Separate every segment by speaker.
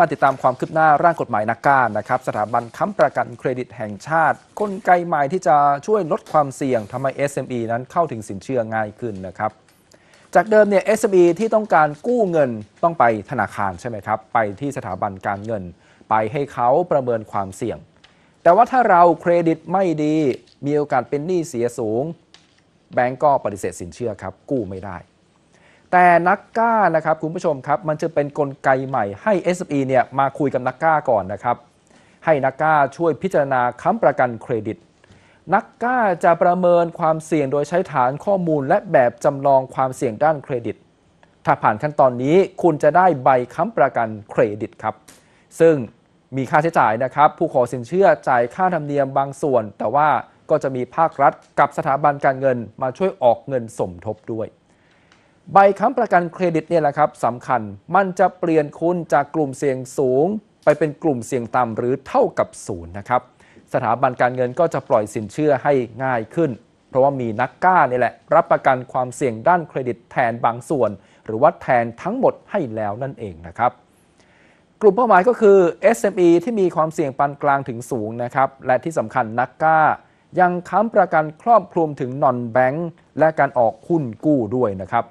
Speaker 1: มาติดตามความคืบหน้าร่างกฎหมายนักการนะครับ สถาบันค้ำประกันเครดิตแห่งชาติ กลไกใหม่ที่จะช่วยลดความเสี่ยงทำให้ SME นั้นเข้าถึงสินเชื่อง่ายขึ้นนะครับ จากเดิมเนี่ย SME ที่ต้องการกู้เงินต้องไปธนาคารใช่ไหมครับ ไปที่สถาบันการเงิน ไปให้เขาประเมินความเสี่ยง แต่ว่าถ้าเราเครดิตไม่ดีมีโอกาสเป็นหนี้เสียสูง แบงก์ก็ปฏิเสธสินเชื่อครับกู้ไม่ได้ แต่นักกล้านะครับคุณผู้ชมครับ มันจะเป็นนกลไกใหม่ให้ SME เนี่ยมาคุยกับนักกล้าก่อนนะครับ ให้นักกล้าช่วยพิจารณาค้ำประกันเครดิต นักกล้าจะประเมินความเสี่ยงโดยใช้ฐานข้อมูลและแบบจำลองความเสี่ยงด้านเครดิต ถ้าผ่านขั้นตอนนี้คุณจะได้ใบค้ำประกันเครดิตครับ ซึ่งมีค่าใช้จ่ายนะครับ ผู้ขอสินเชื่อจ่ายค่าธรรมเนียมบางส่วน แต่ว่าก็จะมีภาครัฐกับสถาบันการเงินมาช่วยออกเงินสมทบด้วย ใบค้ำประกันเครดิตเนี่ยแหละครับสำคัญมันจะเปลี่ยนคุณจากกลุ่มเสี่ยงสูง ไปเป็นกลุ่มเสี่ยงต่ำหรือเท่ากับศูนย์นะครับสถาบันการเงินก็จะปล่อยสินเชื่อให้ง่ายขึ้น เพราะว่ามีนักกล้านี่แหละ รับประกันความเสี่ยงด้านเครดิตแทนบางส่วน หรือว่าแทนทั้งหมดให้แล้วนั่นเองนะครับกลุ่มเป้าหมายก็คือ SME ที่มีความเสี่ยงปานกลางถึงสูงนะครับและที่สำคัญนักกล้า ยังค้ำประกันครอบคลุมถึงนอนแบงก์และการออกหุ้นกู้ด้วยนะครับ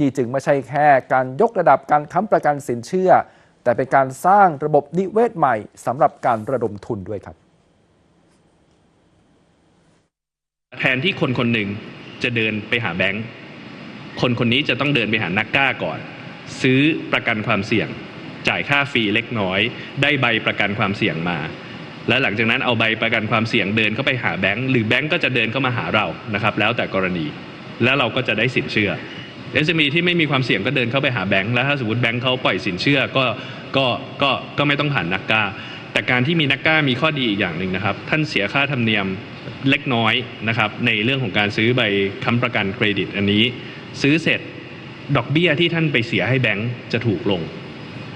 Speaker 1: นี่จึงไม่ใช่แค่การยกระดับการค้ำประกันสินเชื่อ แต่เป็นการสร้างระบบนิเวศใหม่สำหรับการระดมทุนด้วยครับ
Speaker 2: แทนที่คนคนหนึ่งจะเดินไปหาแบงค์คนคนนี้จะต้องเดินไปหานักกล้าก่อน ซื้อประกันความเสี่ยง จ่ายค่าฟรีเล็กน้อย ได้ใบประกันความเสี่ยงมา และหลังจากนั้นเอาใบประกันความเสี่ยงเดินเข้าไปหาแบงค์หรือแบงค์ก็จะเดินเข้ามาหาเรานะครับ แล้วแต่กรณี แล้วเราก็จะได้สินเชื่อ SME ที่ไม่มีความเสี่ยงก็เดินเข้าไปหาแบงค์แล้วถ้าสมมติแบงค์เขาปล่อยสินเชื่อก็ก็ก็ก็ไม่ต้องผ่านนักกาแต่การที่มีนักกามีข้อดีอีกอย่างหนึ่งนะครับ ท่านเสียค่าธรรมเนียมเล็กน้อยนะครับในเรื่องของการซื้อใบค้ำประกันเครดิตอันนี้ ซื้อเสร็จดอกเบี้ยที่ท่านไปเสียให้แบงค์จะถูกลง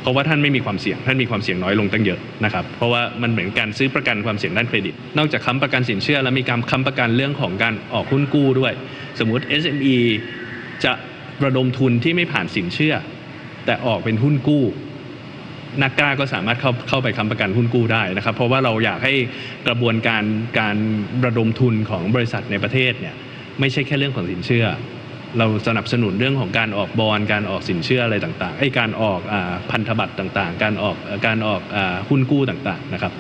Speaker 2: เพราะว่าท่านไม่มีความเสี่ยง ท่านมีความเสี่ยงน้อยลงตั้งเยอะนะครับเพราะว่ามันเหมือนการซื้อประกันความเสี่ยงด้านเครดิต นอกจากค้ำประกันสินเชื่อแล้วมีการค้ำประกันเรื่องของการออกหุ้นกู้ด้วย สมมุติ SME จะ ระดมทุนที่ไม่ผ่านสินเชื่อ แต่ออกเป็นหุ้นกู้นักกล้าก็สามารถเข้าเข้าไปค้ำประกันหุ้นกู้ได้นะครับ เพราะว่าเราอยากให้กระบวนการการระดมทุนของบริษัทในประเทศเนี่ยไม่ใช่แค่เรื่องของสินเชื่อ เราสนับสนุนเรื่องของการออกบอลการออกสินเชื่ออะไรต่างๆไอ้การออกอพันธบัตรต่างๆ การออกการออกอหุ้นกู้ต่างๆนะครับ